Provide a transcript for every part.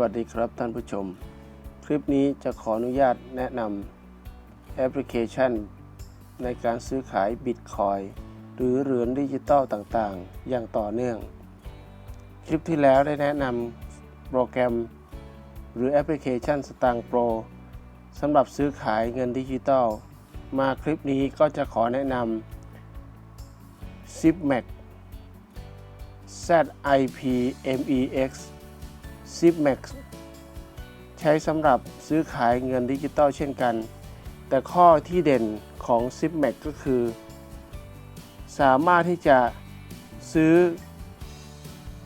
วัสดีครับท่านผู้ชม คลิปนี้จะขออนุญาตแนะนำแอปพลิเคชัน ในการซื้อขายบิตคอยหรือเหรียญดิจิตอลต่างๆ อย่างต่อเนื่อง คลิปที่แล้วได้แนะนำโปรแกรม หรือแอปพลิเคชันสตางค์โปรสำหรับซื้อขายเงินดิจิตอลมาคลิปนี้ก็จะขอแนะนำ ZipMax ZIPMEX ZipMax ใช้สำหรับซื้อขายเงินดิจิตอลเช่นกัน แต่ข้อที่เด่นของ ZipMax ก็คือ สามารถที่จะซื้อ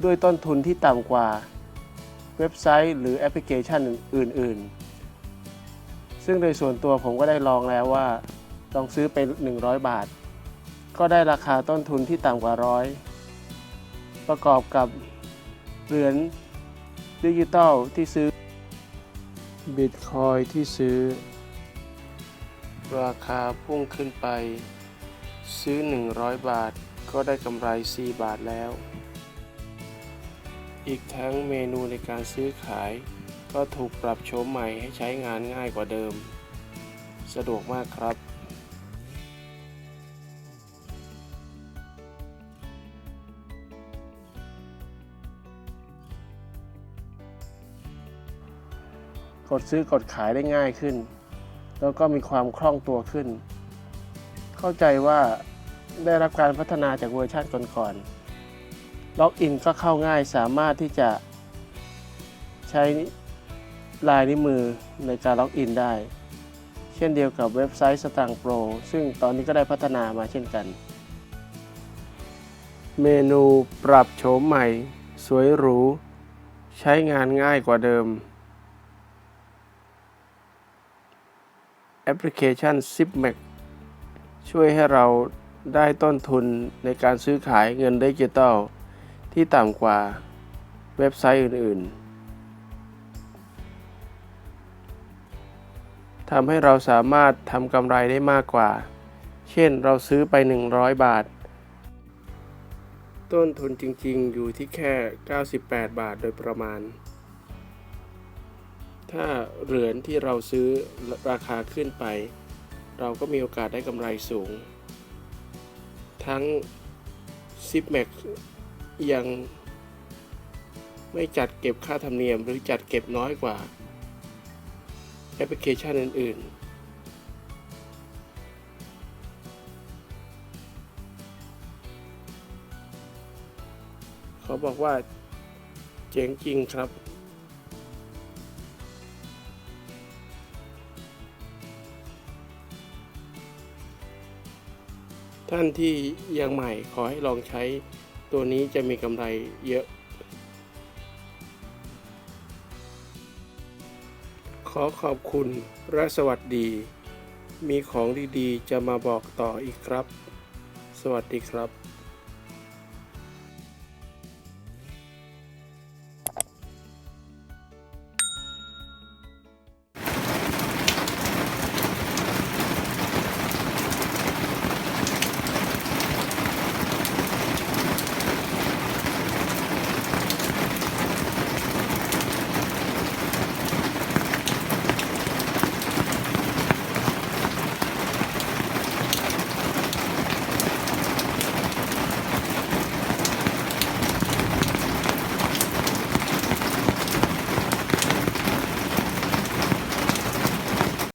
ด้วยต้นทุนที่ต่ำกว่าเว็บไซต์หรือแอปพลิเคชันอื่น ๆ ซึ่งโดยส่วนตัวผมก็ได้ลองแล้วว่า ลองซื้อไป 100 บาท ก็ได้ราคาต้นทุนที่ต่ำกว่าร้อยประกอบกับเหรียญ ดิจิตอลที่ซื้อบิตคอยที่ซื้อ ราคาพุ่งขึ้นไป ซื้อ 100 บาทก็ได้กำไร 4 บาทแล้ว อีกทั้งเมนูในการซื้อขาย ก็ถูกปรับโฉมใหม่ให้ใช้งานง่ายกว่าเดิม สะดวกมากครับ กดซื้อกดขายได้ง่ายขึ้น แล้วก็มีความคล่องตัวขึ้น เข้าใจว่าได้รับการพัฒนาจากเวอร์ชันก่อนๆล็อกอินก็เข้าง่ายสามารถที่จะใช้ลายนิ้วมือในการล็อกอินได้ เช่นเดียวกับเว็บไซต์สตางโปรซึ่งตอนนี้ก็ได้พัฒนามาเช่นกัน เมนูปรับโฉมใหม่ สวยหรู ใช้งานง่ายกว่าเดิม แอปพลิเคชัน ZipMax ช่วยให้เราได้ต้นทุนในการซื้อขายเงินดิจิตอลที่ต่ำกว่าเว็บไซต์อื่น ๆ ทำให้เราสามารถทำกำไรได้มากกว่า เช่นเราซื้อไป 100 บาท ต้นทุนจริง ๆ อยู่ที่แค่ 98 บาทโดยประมาณ ถ้าเหรียญที่เราซื้อราคาขึ้นไป เราก็มีโอกาสได้กำไรสูง ทั้ง z i p m a x ยังไม่จัดเก็บค่าธรรมเนียม หรือจัดเก็บน้อยกว่า แอปพลิเคชันอื่นๆเขาบอกว่าเจ๋งจริงครับ ท่านที่ยังใหม่ขอให้ลองใช้ตัวนี้จะมีกำไรเยอะ ขอขอบคุณและสวัสดี มีของดีๆ จะมาบอกต่ออีกครับ สวัสดีครับ